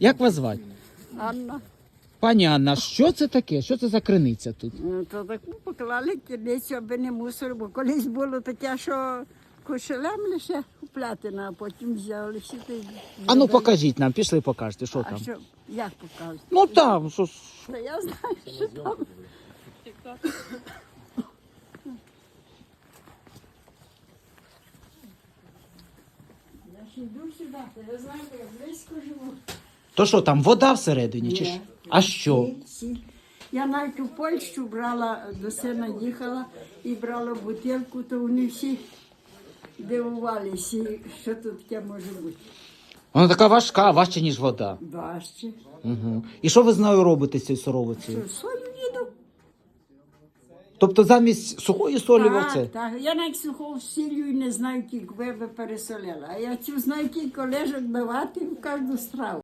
Як вас звати? Анна, Пані Анна, що це таке? Що це за криниця тут? ну, то таку поклали кидницю, аби не мусор, бо колись було таке, що кошелем лише купляти, а потім взяли всі ти. А ну покажіть нам, пішли покажете, що А там. що, як покажуть? Ну там, що ж. Та я знаю, що там. Я ж йду сюди, та я я близько живу. То що там, вода всередині? Чи Ні. ж? А що? Сіль, сіль. Я навіть у Польщу брала, до сина їхала і брала бутилку, то вони всі дивувалися, що тут таке може бути. Вона така важка, важча, ніж вода. Важче. Угу. І що ви з нею робите з цією соровицею? Що? Тобто замість сухої солі оце? Так, так. Я навіть сухого сіллю і не знаю, кілька би пересолила. А я цю знаю, кілька лежок давати в кожну страву.